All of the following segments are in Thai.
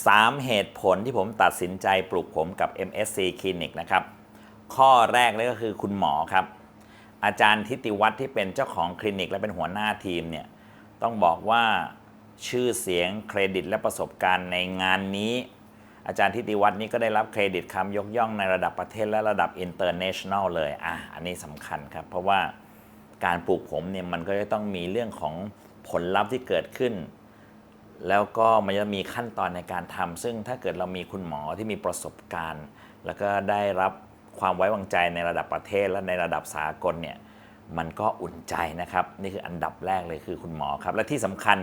3 เหตุผลที่ผมตัดสินใจปลูกผมกับ MSC Clinic นะครับ ข้อแรกเลยก็คือคุณหมอครับ อาจารย์ทิติวัฒน์ที่เป็นเจ้าของคลินิกและเป็นหัวหน้าทีมเนี่ย ต้องบอกว่าชื่อเสียงเครดิตและประสบการณ์ในงานนี้ อาจารย์ทิติวัฒน์นี่ก็ได้รับเครดิตคำยกย่องในระดับประเทศและระดับ international เลย อะ อันนี้สำคัญครับ เพราะว่าการปลูกผมเนี่ยมันก็จะต้องมีเรื่องของผลลัพธ์ที่เกิดขึ้น แล้วก็มันจะมีขั้นตอนในการทำซึ่งถ้าเกิดเรามีคุณหมอที่มีประสบการณ์ แล้วก็ได้รับความไว้วางใจในระดับประเทศและในระดับสากลเนี่ยมันก็อุ่นใจนะครับ นี่คืออันดับแรกเลยคือคุณหมอครับ และที่สำคัญ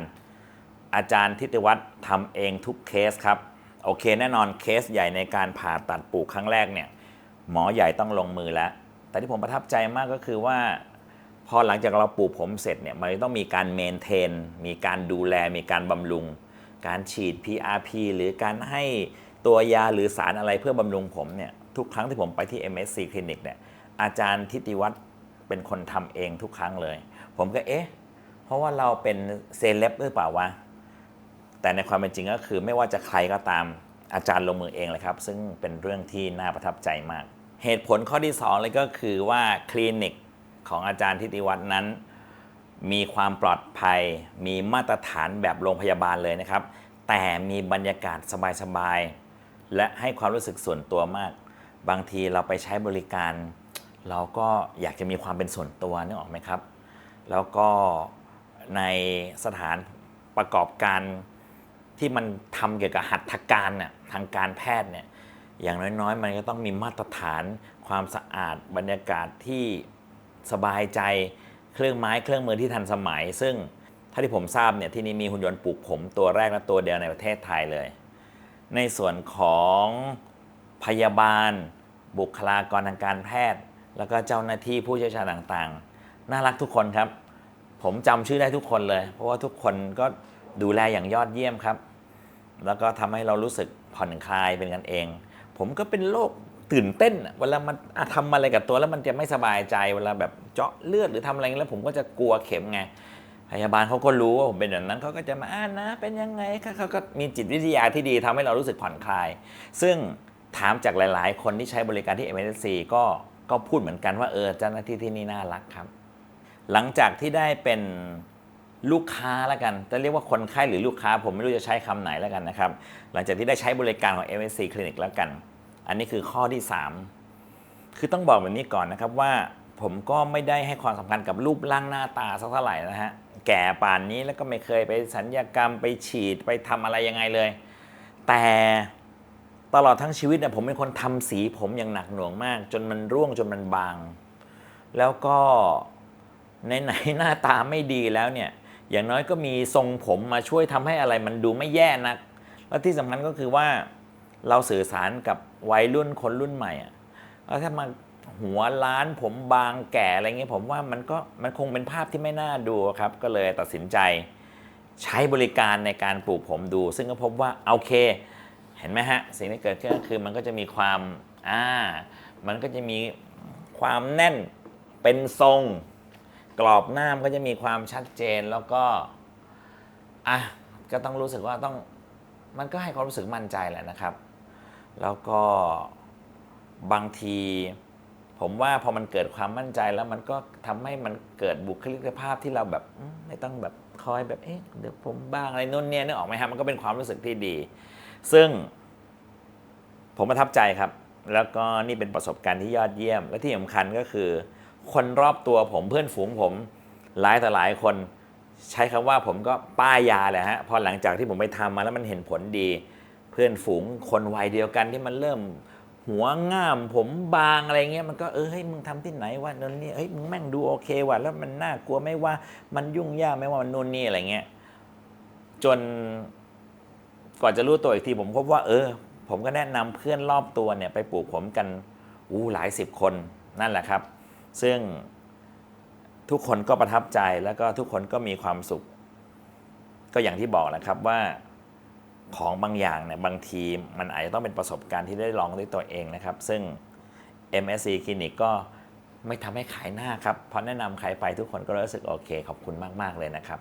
อาจารย์ทิติวัฒน์ทำเองทุกเคสครับ โอเคแน่นอนเคสใหญ่ในการผ่าตัดปลูกครั้งแรกเนี่ยหมอใหญ่ต้องลงมือแล้ว แต่ที่ผมประทับใจมากก็คือว่า พอหลังจากเราปลูกผมเสร็จเนี่ยมันต้องมีการเมนเทน มีการดูแล มีการบำรุง การฉีด PRP หรือการให้ตัวยาหรือสารอะไรเพื่อบำรุงผมเนี่ยทุกครั้งที่ผมไปที่ MSC Clinic เนี่ยอาจารย์ทิติวัฒน์เป็นคนทำเองทุกครั้งเลย ผมก็เอ๊ะ เพราะว่าเราเป็นเซเลบหรือเปล่าวะ แต่ในความเป็นจริงก็คือไม่ว่าจะใครก็ตามอาจารย์ลงมือเองเลยครับ ซึ่งเป็นเรื่องที่น่าประทับใจมาก เหตุผลข้อที่สองเลยก็คือว่าคลินิก ของอาจารย์ทิติวัฒน์นั้น มีความปลอดภัย มีมาตรฐานแบบโรงพยาบาลเลยนะครับ แต่มีบรรยากาศสบายๆและให้ความรู้สึกส่วนตัวมาก บางทีเราไปใช้บริการ เราก็อยากจะมีความเป็นส่วนตัวนึกออกไหมครับ แล้วก็ในสถานประกอบการที่มันทำเกี่ยวกับหัตถการน่ะทางการแพทย์เนี่ยอย่างน้อยๆ มันก็ต้องมีมาตรฐานความสะอาดบรรยากาศที่ สบายใจเครื่องไม้เครื่องมือที่ทันสมัย ซึ่งถ้าที่ผมทราบเนี่ยที่นี่มีหุ่นยนต์ปลูกผมตัวแรกและตัวเดียวในประเทศไทยเลย ในส่วนของพยาบาล บุคลากรทางการแพทย์ แล้วก็เจ้าหน้าที่ผู้เชี่ยวชาญต่างๆ น่ารักทุกคนครับ ผมจำชื่อได้ทุกคนเลย เพราะว่าทุกคนก็ดูแลอย่างยอดเยี่ยมครับ แล้วก็ทำให้เรารู้สึกผ่อนคลายเป็นกันเอง ผมก็เป็นโรค ตื่นเต้นเวลามันทำอะไรกับตัวแล้วมันจะไม่สบายใจเวลาแบบเจาะเลือดหรือทำอะไรแล้วผมก็จะกลัวเข็มไงพยาบาลเขาก็รู้ว่าผมเป็นแบบนั้นเขาก็จะมาอ่านนะเป็นยังไงเขาก็มีจิตวิทยาที่ดีทำให้เรารู้สึกผ่อนคลาย ซึ่งถามจากหลาย ๆ คนที่ใช้บริการที่ MSC ก็ก็พูดเหมือนกันว่าเออเจ้าหน้าที่ที่นี่น่ารักครับ หลังจากที่ได้เป็นลูกค้าแล้วกัน จะเรียกว่าคนไข้หรือลูกค้า ผมไม่รู้จะใช้คำไหนแล้วกันนะครับ หลังจากที่ได้ใช้บริการของ MSC Clinic แล้วกัน อันนี้คือข้อที่ 3 คือต้องบอกแบบนี้ก่อนนะครับว่าผมก็ไม่ได้ให้ความสำคัญกับรูปร่างหน้าตาสักเท่าไหร่นะฮะ แก่ป่านนี้แล้วก็ไม่เคยไปสัญญกรรมไปฉีดไปทำอะไรยังไงเลย แต่ตลอดทั้งชีวิตเนี่ยผมเป็นคนทำสีผมอย่างหนักหน่วงมาก จนมันร่วงจนมันบาง แล้วก็ไหนๆหน้าตาไม่ดีแล้วเนี่ยอย่างน้อยก็มีทรงผมมาช่วยทำให้อะไรมันดูไม่แย่นัก แล้วที่สำคัญก็คือว่า เราสื่อสารกับวัยรุ่นคนรุ่นใหม่อะแล้วถ้ามาหัวล้านผมบางแก่อะไรเงี้ยผมว่ามันก็มันคงเป็นภาพที่ไม่น่าดูครับ ก็เลยตัดสินใจใช้บริการในการปลูกผมดู ซึ่งก็พบว่าโอเค เห็นไหมฮะ สิ่งที่เกิดขึ้นก็คือมันก็จะมีความอ่ามันก็จะมีความแน่นเป็นทรง กรอบหน้ามนก็จะมีความชัดเจนแล้วก็อะก็ต้องรู้สึกว่าต้องมันก็ให้ความรู้สึกมั่นใจแหละนะครับ แล้วก็บางที ผมว่าพอมันเกิดความมั่นใจแล้วมันก็ทำให้มันเกิดบุคลิกภาพที่เราแบบไม่ต้องแบบคอยแบบเอ๊ะเดี๋ยวผมบ้างอะไรนู่นเนี่ยนึกออกไหมครับมันก็เป็นความรู้สึกที่ดี ซึ่งผมประทับใจครับ แล้วก็นี่เป็นประสบการณ์ที่ยอดเยี่ยม และที่สำคัญก็คือ คนรอบตัวผมเพื่อนฝูงผมหลายต่อหลายคนใช้คำว่าผมก็ป้ายยาแหละฮะพอหลังจากที่ผมไปทำมาแล้วมันเห็นผลดี พื่อนฝูงคนวัยเดียวกันที่มันเริ่มหัวง่ามผมบางอะไรเงี้ยมันก็เออเฮ้ยมึงทำที่ไหนวะนนนี่เฮ้ยมึงแม่งดูโอเคว่ะแล้วมันน่ากลัวไหม่ว่ามันยุ่งยากไหม่ว่ามันนู่นนี่อะไรเงี้ยจนก่อนจะรู้ตัวอีกทีผมพบว่า เออ ผมก็แนะนำเพื่อนรอบตัวเนี่ยไปปลูกผมกันอู้หลายสิบคนนั่นแหละครับ ซึ่งทุกคนก็ประทับใจแล้วก็ทุกคนก็มีความสุข ก็อย่างที่บอกแหละครับว่า ของบางอย่างเนี่ยบางทีมันอาจจะต้องเป็นประสบการณ์ที่ได้ลองด้วยตัวเองนะครับ ซึ่ง MSC Clinic ก็ไม่ทำให้ขายหน้าครับ เพราะแนะนำใครไปทุกคนก็รู้สึกโอเค ขอบคุณมาก ๆ เลยนะครับ